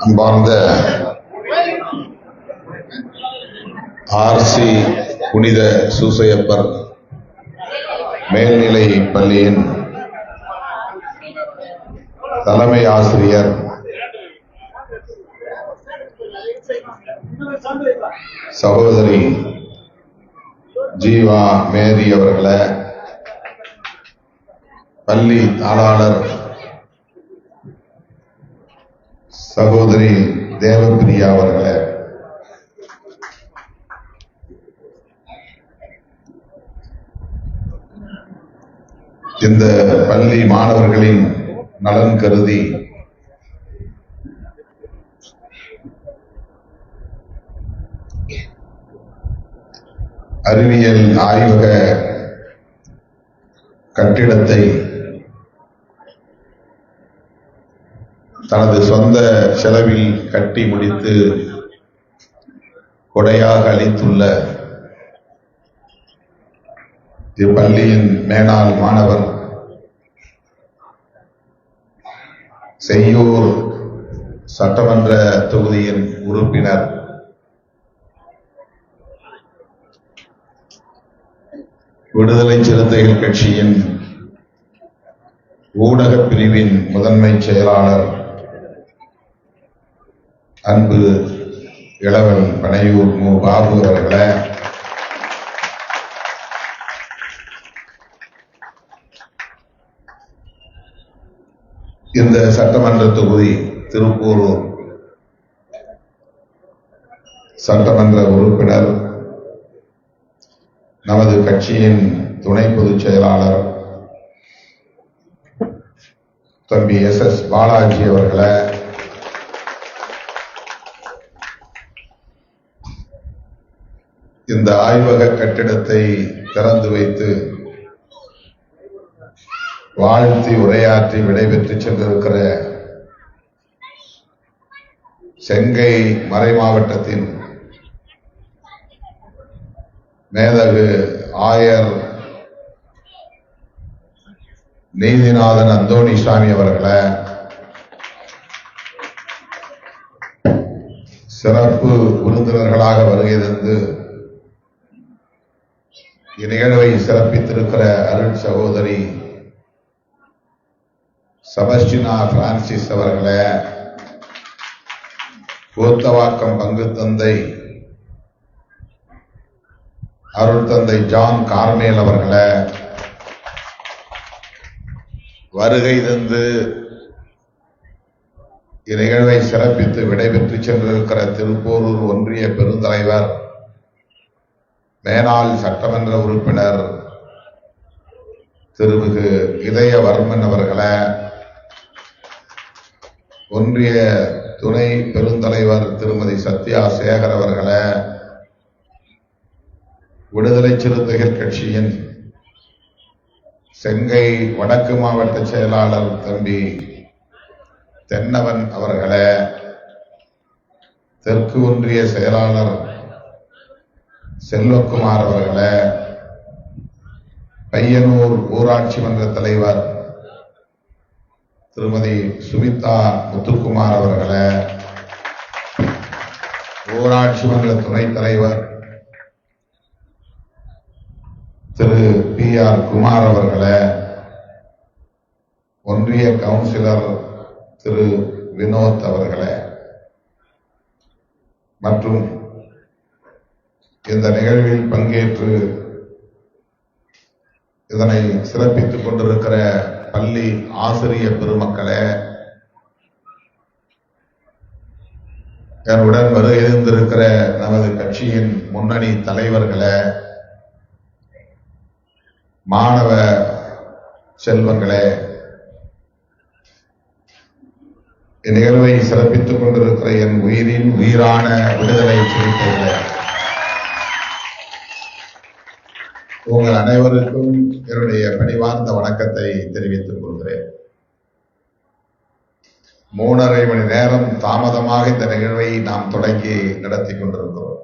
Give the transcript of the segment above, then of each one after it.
அன்பார்ந்த ஆர்சி புனித சூசையப்பர் மேல்நிலை பள்ளியின் தலைமை ஆசிரியர் சகோதரி ஜீவா மேரி அவர்களை பள்ளி தாளாளர் சகோதரி தேவப்பிரியா அவர்களே. இந்த பள்ளி மாணவர்களின் நலன் கருதி அறிவியல் ஆய்வக கட்டிடத்தை தனது சொந்த செலவில் கட்டி முடித்து கொடையாக அளித்துள்ள இப்பள்ளியின் மேனாள் மாணவர் செய்யூர் சட்டமன்ற தொகுதியின் உறுப்பினர். விடுதலை சிறுத்தைகள் கட்சியின் ஊடகப் பிரிவின் முதன்மை செயலாளர் அன்பு இளவன் பனையூர் மு. பாபு அவர்களை. இந்த சட்டமன்ற தொகுதி திருப்பூரூர் சட்டமன்ற உறுப்பினர் நமது கட்சியின் துணை பொதுச் செயலாளர் தம்பி எஸ் எஸ் பாலாஜி அவர்களை. இந்த ஆய்வக கட்டிடத்தை திறந்து வைத்து வாழ்த்தி உரையாற்றி விடைபெற்று சென்றிருக்கிற செங்கை மறை மாவட்டத்தின் மேதகு ஆயர் நீதிநாதன் அந்தோணிசாமி அவர்களை சிறப்பு விருந்தினர்களாக வருகை தந்து இந்நிகழ்வை சிறப்பித்திருக்கிற அருள் சகோதரி சபஸ்டினா பிரான்சிஸ் அவர்களே கூத்தவாக்கம் பங்கு தந்தை அருள் தந்தை ஜான் கார்மேல் அவர்களே வருகை தந்து இந்நிகழ்வை சிறப்பித்து விடைபெற்று சென்றிருக்கிற திருப்போரூர் ஒன்றிய பெருந்தலைவர் மேனாள் சட்டமன்ற உறுப்பினர் திருமிகு இதயவர்மன் அவர்களை ஒன்றிய துணை பெருந்தலைவர் திருமதி சத்யா சேகர் அவர்களை விடுதலை சிறுத்தைகள் கட்சியின் செங்கை வடக்கு மாவட்ட செயலாளர் தம்பி தென்னவன் அவர்களை தெற்கு ஒன்றிய செயலாளர் செல்வகுமார் அவர்களை பையனூர் ஊராட்சி மன்ற தலைவர் திருமதி சுமிதா முத்துக்குமார் அவர்களை ஊராட்சி மன்ற துணைத் தலைவர் திரு பி ஆர் குமார் அவர்களை ஒன்றிய கவுன்சிலர் திரு வினோத் அவர்களை மற்றும் இந்த நிகழ்வில் பங்கேற்று இதனை சிறப்பித்துக் கொண்டிருக்கிற பள்ளி ஆசிரிய பெருமக்களே என்னுடன் வருகை இருந்திருக்கிற நமது கட்சியின் முன்னணி தலைவர்களே மாணவ செல்வங்களே இந்நிகழ்வை சிறப்பித்துக் கொண்டிருக்கிற என் உயிரின் உயிரான விடுதலை சிறுத்தைகளே. உங்கள் அனைவருக்கும் என்னுடைய பணிவார்ந்த வணக்கத்தை தெரிவித்துக் கொள்கிறேன். மூணரை மணி நேரம் தாமதமாக இந்த நிகழ்வை நாம் தொடங்கி நடத்தி கொண்டிருக்கிறோம்.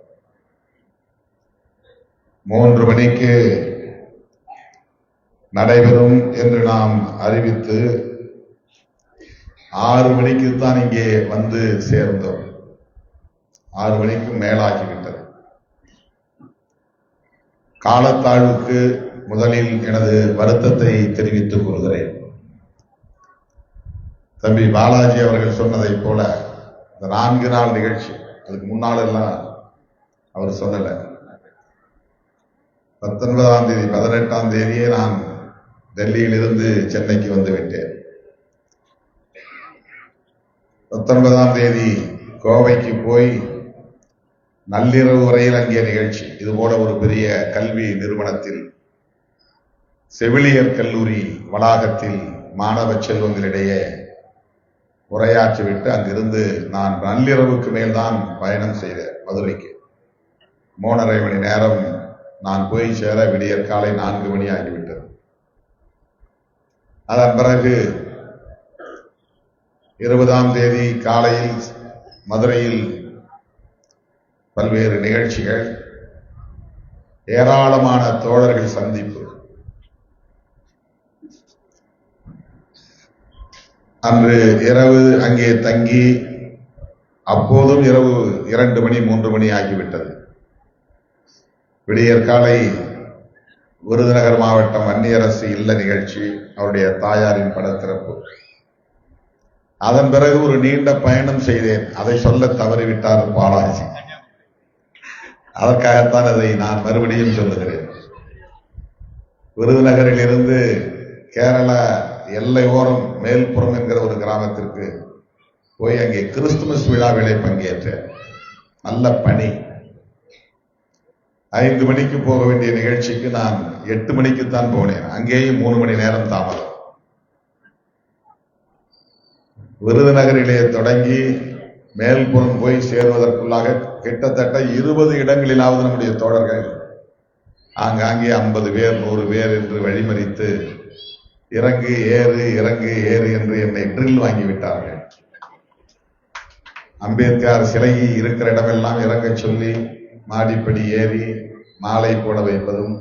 மூன்று மணிக்கு நடைபெறும் என்று நாம் அறிவித்து ஆறு மணிக்கு தான் இங்கே வந்து சேர்ந்தோம். ஆறு மணிக்கு மேலாகிவிட்டது. காலத்தாழ்வுக்கு முதலில் எனது வருத்தத்தை தெரிவித்துக் கொள்கிறேன். தம்பி பாலாஜி அவர்கள் சொன்னதைப் போல இந்த நான்கு நாள் நிகழ்ச்சி அதுக்கு முன்னால் எல்லாம் அவர் சொல்லல. பத்தொன்பதாம் தேதி பதினெட்டாம் தேதியே நான் டெல்லியிலிருந்து சென்னைக்கு வந்து விட்டேன். பத்தொன்பதாம் தேதி கோவைக்கு போய் நள்ளிரவு வரையில் அங்கே நிகழ்ச்சி. இது போல ஒரு பெரிய கல்வி நிறுவனத்தில் செவிலியர் கல்லூரி வளாகத்தில் மாணவ செல்வங்களிடையே உரையாற்றிவிட்டு அங்கிருந்து நான் நள்ளிரவுக்கு மேல்தான் பயணம் செய்தேன் மதுரைக்கு. மூணரை மணி நேரம் நான் போய் சேர விடியற் காலை நான்கு மணி ஆகிவிட்டது. அதன் பிறகு இருபதாம் தேதி காலையில் மதுரையில் பல்வேறு நிகழ்ச்சிகள் ஏராளமான தோழர்கள் சந்திப்பு. அன்று இரவு அங்கே தங்கி அப்போதும் இரவு இரண்டு மணி மூன்று மணி ஆகிவிட்டது. விடியற் காலை விருதுநகர் மாவட்டம் வன்னியரசு இல்ல நிகழ்ச்சி அவருடைய தாயாரின் படத்திறப்பு. அதன் பிறகு ஒரு நீண்ட பயணம் செய்தேன். அதை சொல்ல தவறிவிட்டார் பாலாஜி. அதற்காகத்தான் அதை நான் மறுபடியும் சொல்லுகிறேன். விருதுநகரில் இருந்து கேரள எல்லை ஓரம் மேல்புறம் என்கிற ஒரு கிராமத்திற்கு போய் அங்கே கிறிஸ்துமஸ் விழாவிலே பங்கேற்றேன் நல்ல பணி. ஐந்து மணிக்கு போக வேண்டிய நிகழ்ச்சிக்கு நான் எட்டு மணிக்குத்தான் போனேன். அங்கேயும் மூணு மணி நேரம் தாமதம். விருதுநகரிலே தொடங்கி மேல்புறம் போய் சேர்வதற்குள்ளாக கிட்டத்தட்ட இருபது இடங்களிலாவது நம்முடைய தோழர்கள் ஆங்காங்கே ஐம்பது பேர் நூறு பேர் என்று வழிமறித்து இறங்கு ஏறு இறங்கு ஏறு என்று என்னை ட்ரில் வாங்கிவிட்டார்கள். அம்பேத்கர் சிலை இருக்கிற இடமெல்லாம் இறங்க சொல்லி மாடிப்படி ஏறி மாலை போட வைப்பதும்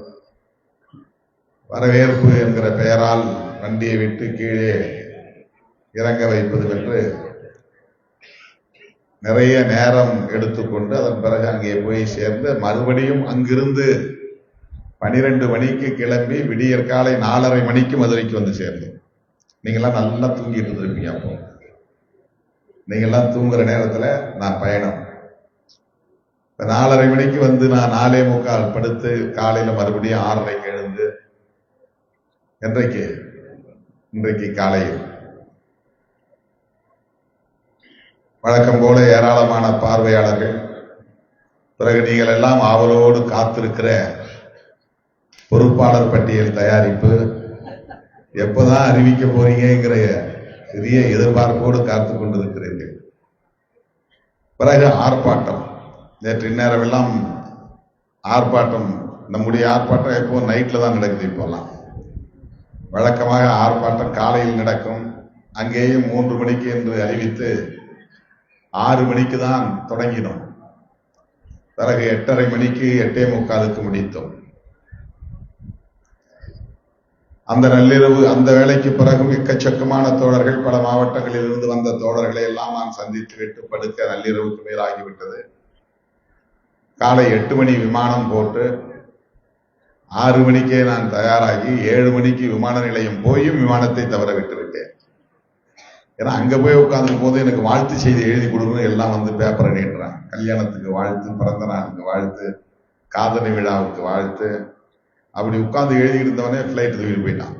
வரவேற்பு என்கிற பெயரால் வண்டியை விட்டு கீழே இறங்க வைப்பதும் என்று நிறைய நேரம் எடுத்துக்கொண்டு அதன் பிறகு அங்கே போய் சேர்ந்து மறுபடியும் அங்கிருந்து பனிரெண்டு மணிக்கு கிளம்பி விடியற் காலை நாலரை மணிக்கு மதுரைக்கு வந்து சேர்ந்தோம் நீங்கள்லாம் நல்லா தூங்கிட்டு இருந்திருப்பீங்க அப்போ. நீங்கள்லாம் தூங்குற நேரத்தில் நான் பயணம். இப்போ நாலரை மணிக்கு வந்து நான் நாலே முக்கால் படுத்து காலையில் மறுபடியும் ஆறரைக்கு எழுந்து என்றைக்கு இன்றைக்கு காலையில் வழக்கம் போல ஏராளமான பார்வையாளர்கள். பிறகு நீங்கள் எல்லாம் ஆவலோடு காத்திருக்கிற பொறுப்பாளர் பட்டியல் தயாரிப்பு. எப்பதான் அறிவிக்க போறீங்கிற பெரிய எதிர்பார்ப்போடு காத்து கொண்டிருக்கிறீர்கள். பிறகு ஆர்ப்பாட்டம். நேற்று இந்நேரம் எல்லாம் ஆர்ப்பாட்டம். நம்முடைய ஆர்ப்பாட்டம் எப்போ நைட்டில் தான் நடக்குது இப்போல்லாம் வழக்கமாக ஆர்ப்பாட்டம் காலையில் நடக்கும். அங்கேயும் மூன்று மணிக்கு என்று அறிவித்து ஆறு மணிக்கு தான் தொடங்கினோம். பிறகு எட்டரை மணிக்கு எட்டே முக்காலுக்கு முடித்தோம். அந்த நள்ளிரவு அந்த வேலைக்கு பிறகும் எக்கச்சக்கமான தோழர்கள் பல மாவட்டங்களில் இருந்து வந்த தோழர்களை எல்லாம் நான் சந்தித்து விட்டு படுக்க நள்ளிரவுக்கு மேலாகிவிட்டது. காலை எட்டு மணி விமானம் போட்டு ஆறு மணிக்கே நான் தயாராகி ஏழு மணிக்கு விமான நிலையம் போயும் விமானத்தை தவற விட்டு விட்டேன் ஏன்னா அங்க போய் உட்கார்ந்து போது எனக்கு வாழ்த்து செய்தி எழுதி கொடுக்கணும் எல்லாம் வந்து பேப்பரை நீட்டுறாங்க. கல்யாணத்துக்கு வாழ்த்து பிறந்த நாளுக்கு வாழ்த்து காதணி விழாவுக்கு வாழ்த்து. அப்படி உட்காந்து எழுதி இருந்தவனே ஃப்ளைட் தூக்கிட்டு போயிட்டான்.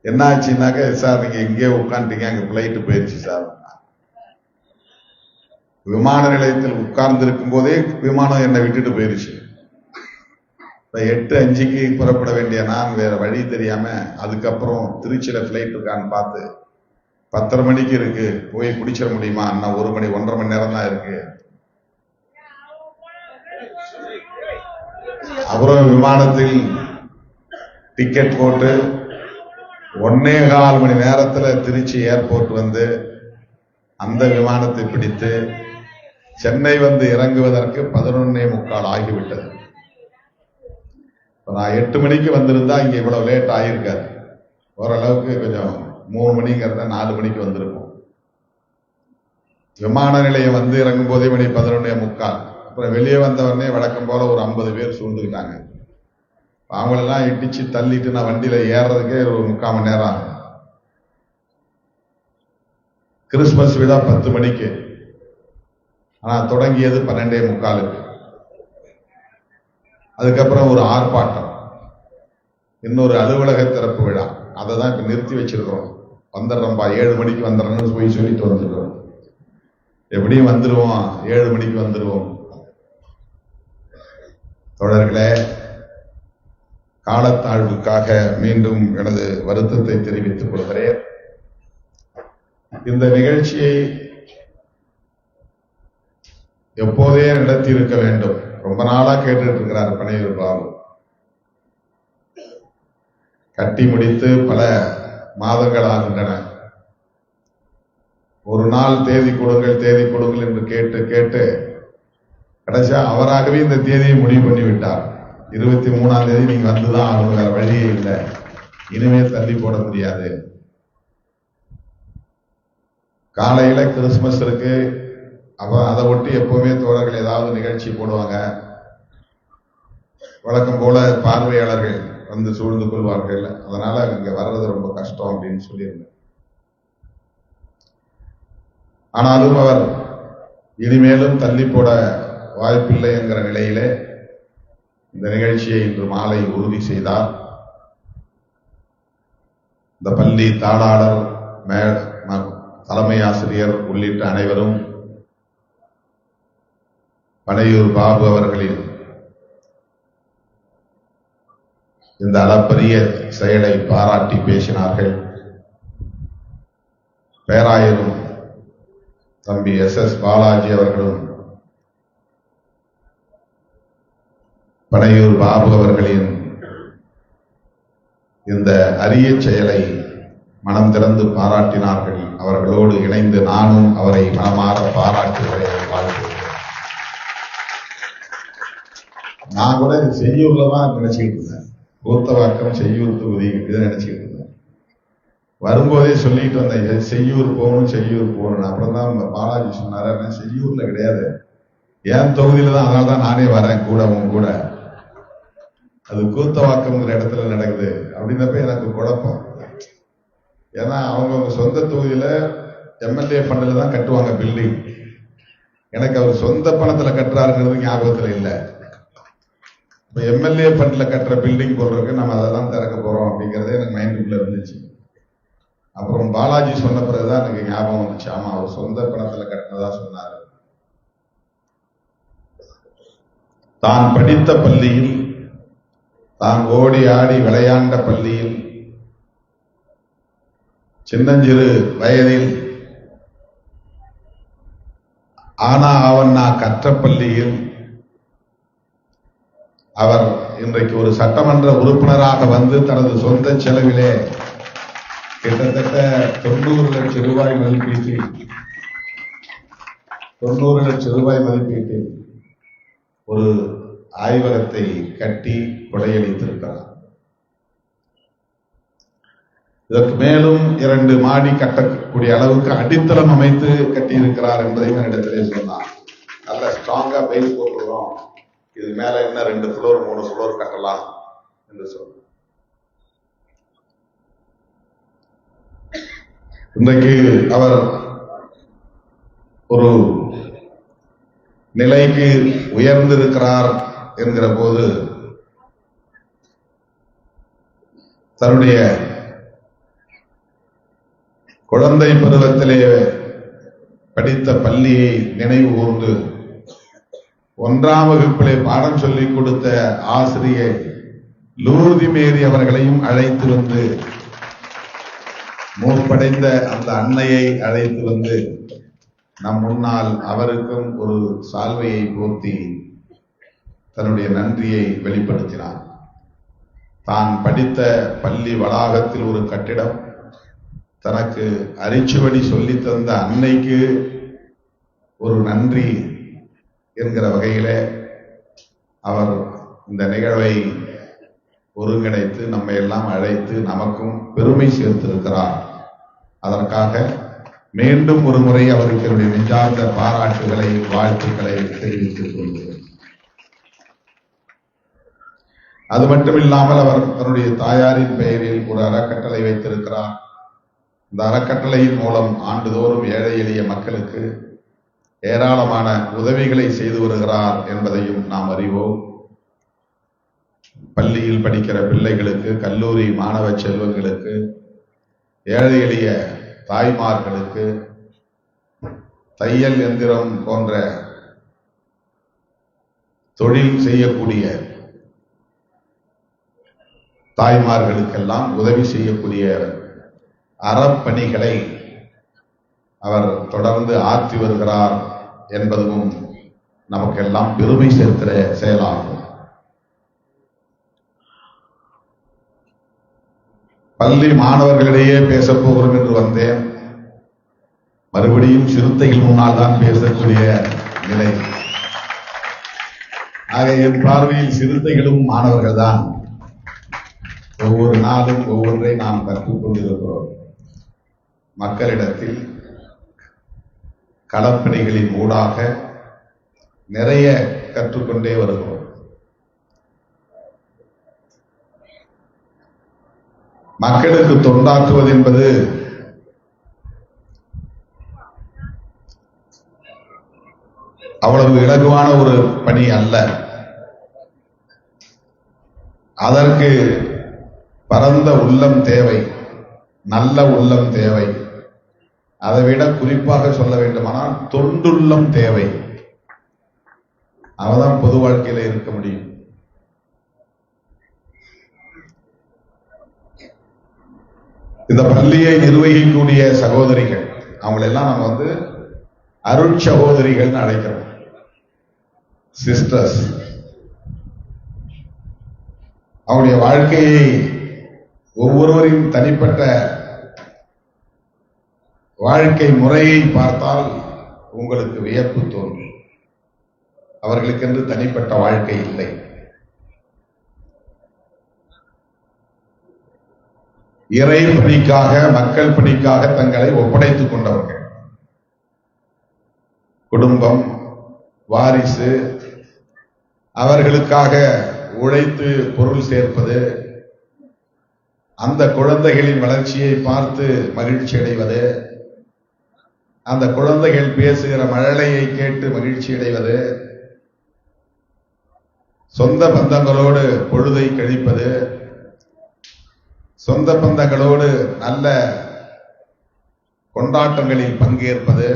என்ன ஆச்சுன்னாக்க சார் நீங்க இங்கேயே உட்காந்துட்டீங்க அங்க ஃப்ளைட்டு போயிடுச்சு சார். விமான நிலையத்தில் உட்கார்ந்து இருக்கும் போதே விமானம் என்னை விட்டுட்டு போயிருச்சு. இப்போ எட்டு அஞ்சுக்கு புறப்பட வேண்டிய நான் வேற வழி தெரியாம அதுக்கப்புறம் திருச்சியில ஃப்ளைட் இருக்கான்னு பார்த்து பத்தரை மணிக்கு இருக்கு. போய் குடிச்சிட முடியுமா? இன்னும் ஒரு மணி ஒன்றரை மணி நேரம் தான் இருக்கு. அப்புறம் விமானத்தில் டிக்கெட் போட்டு ஒன்னே கால் மணி நேரத்தில் திருச்சி ஏர்போர்ட் வந்து அந்த விமானத்தை பிடித்து சென்னை வந்து இறங்குவதற்கு பதினொன்னே முக்கால் ஆகிவிட்டது. நான் எட்டு மணிக்கு வந்திருந்தா இங்கே இவ்வளவு லேட் ஆகியிருக்காது ஓரளவுக்கு கொஞ்சம் மூணு மணிங்கிறத நாலு மணிக்கு வந்திருப்போம். விமான நிலையம் வந்து இறங்கும் போதே மணி பதினொன்னே முக்கால். அப்புறம் வெளியே வந்தவொடனே வழக்கம் போல ஒரு ஐம்பது பேர் சூழ்ந்துக்கிட்டாங்க. அவங்களெல்லாம் இடிச்சு தள்ளிட்டு நான் வண்டியில ஏறுறதுக்கே ஒரு முக்கால் மணி நேரம் ஆகும் கிறிஸ்மஸ் விழா பத்து மணிக்கு. ஆனால் தொடங்கியது பன்னெண்டே முக்காலுக்கு. அதுக்கப்புறம் ஒரு ஆர்ப்பாட்டம். இன்னொரு அலுவலக திறப்பு விழா. அதை தான் இப்போ நிறுத்தி வச்சிருக்கிறோம். வந்துடுறோம்ப்பா ஏழு மணிக்கு வந்துடுறோம்னு போய் சொல்லிட்டு வந்துடுறோம். எப்படியும் வந்துருவோம் ஏழு மணிக்கு வந்துருவோம் தொடர்களே காலத்தாழ்வுக்காக மீண்டும் எனது வருத்தத்தை தெரிவித்துக் கொள்கிறேன். இந்த நிகழ்ச்சியை எப்போதே நடத்தியிருக்க வேண்டும். ரொம்ப நாளா கேட்டுட்டு இருக்கிறார் பனையூர் பாபு. கட்டி முடித்து பல மாதங்கள் ஆகின்றன ஒரு நாள் தேதி கொடுங்கள் தேதி கொடுங்கள் என்று கேட்டு கேட்டு கடைசியா அவராகவே இந்த தேதியை முடிவு பண்ணி விட்டார் இருபத்தி மூணாம் தேதி நீங்க வந்துதான் ஆகணும் வேற வழியே இல்லை. இனிமே தள்ளி போட முடியாது. காலையில கிறிஸ்துமஸ் இருக்கு அப்ப அதை ஒட்டி எப்பவுமே தோழர்கள் ஏதாவது நிகழ்ச்சி போடுவாங்க. வழக்கம் போல பார்வையாளர்கள் வந்து சூழ்ந்து கொள்வார்கள். அதனால இங்க வர்றது ரொம்ப கஷ்டம் அப்படின்னு சொல்லியிருந்தேன். ஆனாலும் அவர் இனிமேலும் தள்ளி போட வாய்ப்பில்லை என்கிற நிலையிலே இந்த நிகழ்ச்சியை இன்று மாலை உறுதி செய்தார். இந்த பள்ளி தாளாளர் மே தலைமை ஆசிரியர் உள்ளிட்ட அனைவரும் பனையூர் பாபு அவர்களின் இந்த அளப்பரிய செயலை பாராட்டி பேசினார்கள். பேராயரும் தம்பி எஸ் எஸ் பாலாஜி அவர்களும் பனையூர் பாபு அவர்களின் இந்த அரிய செயலை மனம் திறந்து பாராட்டினார்கள். அவர்களோடு இணைந்து நானும் அவரை மனமாற பாராட்டுகிறேன். வாழ்கிறேன் நான் கூட இது செய்யூர்ல தான் நினைச்சுக்கிட்டு இருந்தேன். கூத்தவாக்கம் செய்யூர் தொகுதி இதை நினைச்சுக்கிட்டு இருந்தேன். வரும்போதே சொல்லிட்டு வந்தேன் செய்யூர் போகணும் செய்யூர் போகணும் அப்புறம் தான் பாலாஜி சொன்னாரு "அண்ணா, செய்யூர்ல கிடையாது. என் தொகுதியில தான்? அதனால தான் நானே வரேன் கூட உன் கூட. அது கூத்தவாக்கம்ங்கிற இடத்துல நடக்குது. அப்படின்னப்ப எனக்கு குழப்பம். ஏன்னா அவங்கவுங்க சொந்த தொகுதியில எம்எல்ஏ ஃபண்டில் தான் கட்டுவாங்க பில்டிங் எனக்கு அவர் சொந்த பணத்துல கட்டுறாருங்கிறது ஞாபகத்துல இல்லை. இப்போ எம்எல்ஏ ஃபண்டில் கட்டுற பில்டிங் போடுறதுக்கு நம்ம அதெல்லாம் திறக்க போறோம் அப்படிங்கறதே எனக்கு மைண்டுக்குள்ளே இருந்துச்சு. அப்புறம் பாலாஜி சொன்ன பிறகு தான் எனக்கு ஞாபகம் வந்துச்சு. ஆமாம் அவர் சொந்த பணத்தில் கட்டினதா சொன்னார். தான் படித்த பள்ளியில் தான் ஓடி ஆடி விளையாண்ட பள்ளியில் சின்னஞ்சிறு வயதில் ஆனா அவன் நான் கற்ற பள்ளியில் அவர் இன்றைக்கு ஒரு சட்டமன்ற உறுப்பினராக வந்து தனது சொந்த செலவிலே கிட்டத்தட்ட தொண்ணூறு லட்சம் ரூபாய் மதிப்பீட்டில் தொண்ணூறு லட்சம் ரூபாய் மதிப்பீட்டில் ஒரு ஆய்வகத்தை கட்டி கொடையளித்திருக்கிறார். இதற்கு மேலும் இரண்டு மாடி கட்டக்கூடிய அளவுக்கு அடித்தளம் அமைத்து கட்டியிருக்கிறார் என்பதையும் என்னிடத்திலே சொன்னார். நல்ல ஸ்ட்ராங்கா பெயில் போட்டுருவோம் இது மேல என்ன ரெண்டு ஃப்ளோர் மூணு ஃப்ளோர் கட்டலாம் என்று சொன்னார் இன்றைக்கு அவர் ஒரு நிலைக்கு உயர்ந்திருக்கிறார் என்கிற போது தன்னுடைய குழந்தை பருவத்திலே படித்த பள்ளியை நினைவு கூர்ந்து ஒன்றாம் வகுப்பிலே பாடம் சொல்லிக் கொடுத்த ஆசிரியை லூர்தி மேரி அவர்களையும் அழைத்து வந்து மூப்படைந்த அந்த அன்னையை அழைத்து வந்து நம் முன்னால் அவருக்கும் ஒரு சால்வையை போர்த்தி தன்னுடைய நன்றியை வெளிப்படுத்தினார் தான் படித்த பள்ளி வளாகத்தில் ஒரு கட்டிடம் தனக்கு அரிச்சுவடி சொல்லி தந்த அன்னைக்கு ஒரு நன்றி என்கிற வகையிலே அவர் இந்த நிகழ்வை ஒருங்கிணைத்து நம்மை எல்லாம் அழைத்து நமக்கும் பெருமை சேர்த்திருக்கிறார். அதற்காக மீண்டும் ஒரு முறை அவருக்கு என்னுடைய நெஞ்சார்ந்த பாராட்டுகளை வாழ்த்துக்களை தெரிவித்துக் கொள்கிறேன். அது மட்டுமில்லாமல் அவர் தன்னுடைய தாயாரின் பெயரில் ஒரு அறக்கட்டளை வைத்திருக்கிறார். இந்த அறக்கட்டளையின் மூலம் ஆண்டுதோறும் ஏழை எளிய மக்களுக்கு ஏராளமான உதவிகளை செய்து வருகிறார் என்பதையும் நாம் அறிவோம். பள்ளியில் படிக்கிற பிள்ளைகளுக்கு கல்லூரி மாணவ செல்வங்களுக்கு ஏழை எளிய தாய்மார்களுக்கு தையல் எந்திரம் போன்ற தொழில் செய்யக்கூடிய தாய்மார்களுக்கெல்லாம் உதவி செய்யக்கூடிய அறப்பணிகளை அவர் தொடர்ந்து ஆற்றி வருகிறார். என்பதும் நமக்கெல்லாம் பெருமை சேர்க்கிற செயலாகும். பள்ளி மாணவர்களிடையே பேசப் போகிறோம் என்று வந்தேன். மறுபடியும் சிறுத்தைகள் முன்னால் தான் பேசக்கூடிய நிலை. ஆக என் பார்வையில் சிறுத்தைகளும் மாணவர்கள் தான். ஒவ்வொரு நாளும் ஒவ்வொன்றை நாம் கற்றுக்கொண்டிருக்கிறோம் மக்களிடத்தில் களப்பணிகளின் ஊடாக நிறைய கற்றுக்கொண்டே வருகிறோம். மக்களுக்கு தொண்டாற்றுவது என்பது அவ்வளவு இலகுவான ஒரு பணி அல்ல. அதற்கு பரந்த உள்ளம் தேவை நல்ல உள்ளம் தேவை. அதை விட குறிப்பாக சொல்ல வேண்டுமானால் தொண்டுள்ளம் தேவை. அவதான் பொது வாழ்க்கையில இருக்க முடியும். இந்த பள்ளியை நிர்வகிக்கக்கூடிய சகோதரிகள் அவங்களெல்லாம் நம்ம வந்து அருள் சகோதரிகள்னு அழைக்கிறோம். சிஸ்டர்ஸ் அவங்களுடைய வாழ்க்கையை ஒவ்வொருவரின் தனிப்பட்ட வாழ்க்கை முறையை பார்த்தால் உங்களுக்கு வியப்பு தோன்றும். அவர்களுக்கென்று தனிப்பட்ட வாழ்க்கை இல்லை. இறை பணிக்காக மக்கள் பணிக்காக தங்களை ஒப்படைத்துக் கொண்டவர்கள். குடும்பம் வாரிசு அவர்களுக்காக உழைத்து பொருள் சேர்ப்பது அந்த குழந்தைகளின் வளர்ச்சியை பார்த்து மகிழ்ச்சி அடைவது அந்த குழந்தைகள் பேசுகிற மழலையை கேட்டு மகிழ்ச்சி அடைவது சொந்த பந்தங்களோடு பொழுதை கழிப்பது சொந்த பந்தங்களோடு நல்ல கொண்டாட்டங்களில் பங்கேற்பது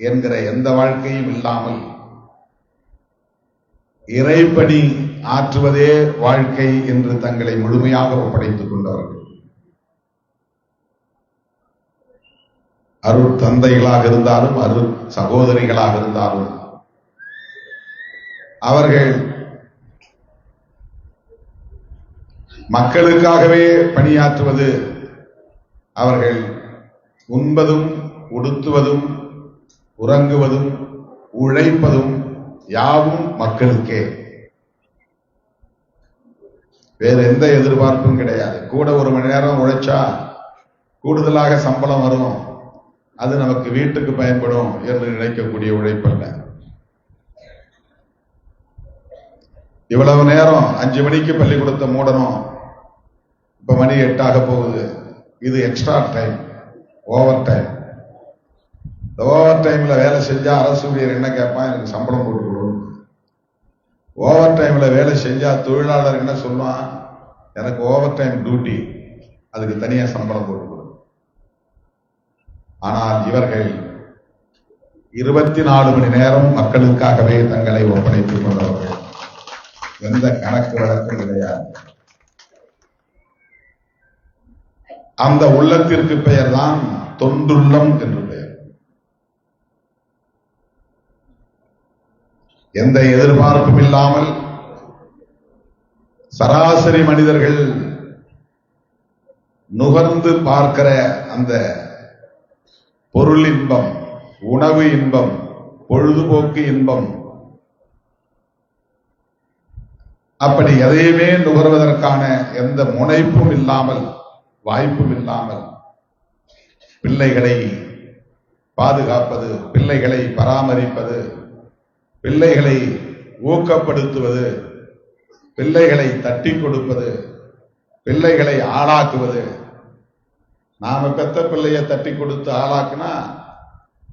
என்கிற எந்த வாழ்க்கையும் இல்லாமல் இறைப்பணி ஆற்றுவதே வாழ்க்கை என்று தங்களை முழுமையாக ஒப்படைத்துக் கொண்டவர்கள். அருள் தந்தைகளாக இருந்தாலும் அருள் சகோதரிகளாக இருந்தாலும். அவர்கள் மக்களுக்காகவே பணியாற்றுவது அவர்கள் உண்பதும் உடுத்துவதும் உறங்குவதும் உழைப்பதும் யாவும் மக்களுக்கே. வேறு எந்த எதிர்பார்ப்பும் கிடையாது. கூட ஒரு மணி நேரம் உழைச்சா கூடுதலாக சம்பளம் வரும். அது நமக்கு வீட்டுக்கு பயன்படும் என்று நினைக்கக்கூடிய உழைப்பல்ல. இவ்வளவு நேரம் அஞ்சு மணிக்கு பள்ளிக்கூடத்தை மூடணும். இப்ப மணி எட்டாக போகுது. இது எக்ஸ்ட்ரா டைம் ஓவர் டைம் இந்த ஓவர் டைம்ல வேலை செஞ்சா அரசு ஊழியர் என்ன கேட்பான்? எனக்கு சம்பளம் போட்டு கொடுக்கணும் ஓவர் டைம்ல வேலை செஞ்சா தொழிலாளர் என்ன சொல்லுவான்? எனக்கு ஓவர் டைம் டியூட்டி அதுக்கு தனியா சம்பளம் போட்டு ஆனால் இவர்கள் இருபத்தி நாலு மணி நேரம் மக்களுக்காகவே தங்களை ஒப்படைத்துக் கொண்டவர்கள். எந்த கணக்கு வழக்கும் கிடையாது. அந்த உள்ளத்திற்கு பெயர்தான் தொண்டுள்ளம் என்று பெயர். எந்த எதிர்பார்ப்பும் இல்லாமல் சராசரி மனிதர்கள் நுகர்ந்து பார்க்கிற அந்த பொருள் இன்பம் உணவு இன்பம் பொழுதுபோக்கு இன்பம். அப்படி எதையுமே நுகர்வதற்கான எந்த முனைப்பும் இல்லாமல் வாய்ப்பும் இல்லாமல் பிள்ளைகளை பாதுகாப்பது பிள்ளைகளை பராமரிப்பது பிள்ளைகளை ஊக்கப்படுத்துவது பிள்ளைகளை தட்டி கொடுப்பது பிள்ளைகளை ஆளாக்குவது நாம பெத்த பிள்ளைய தட்டி கொடுத்து ஆளாக்குனா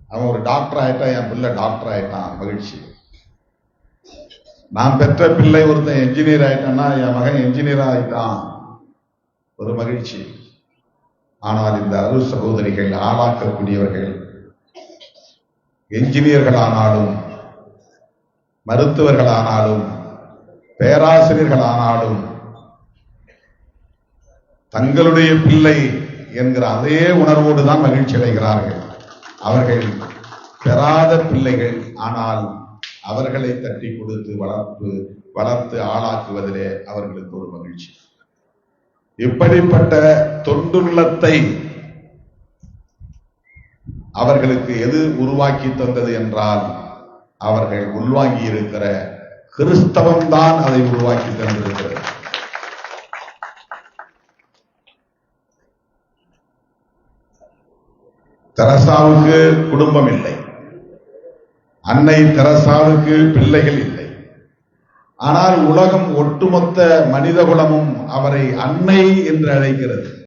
அவன் ஒரு டாக்டர் ஆயிட்டான் என் பிள்ளை டாக்டர் ஆயிட்டான் மகிழ்ச்சி. நான் பெற்ற பிள்ளை ஒருத்தன் என்ஜினியர் ஆயிட்டான்னா என் மகன் என்ஜினியர் ஆயிட்டான். ஒரு மகிழ்ச்சி. ஆனால் இந்த அருள் சகோதரிகள் ஆளாக்கக்கூடியவர்கள் என்ஜினியர்களானாலும் மருத்துவர்களானாலும் பேராசிரியர்களானாலும் தங்களுடைய பிள்ளை என்கிற அதே உணர்வோடு தான் மகிழ்ச்சி அடைகிறார்கள். அவர்கள் பெறாத பிள்ளைகள் ஆனால் அவர்களை தட்டி கொடுத்து வளர்ப்பு வளர்த்து ஆளாக்குவதிலே அவர்களுக்கு ஒரு மகிழ்ச்சி. இப்படிப்பட்ட தொண்டுள்ளத்தை அவர்களுக்கு எது உருவாக்கி தந்தது என்றால் அவர்கள் உள்வாங்கி இருக்கிற கிறிஸ்தவம் தான் அதை உருவாக்கி தந்திருக்கிறது. தெரசாவுக்கு குடும்பம் இல்லை அன்னை தெரசாவுக்கு பிள்ளைகள் இல்லை. ஆனால் உலகம் ஒட்டுமொத்த மனிதகுலமும் அவரை அன்னை என்று அழைக்கிறது.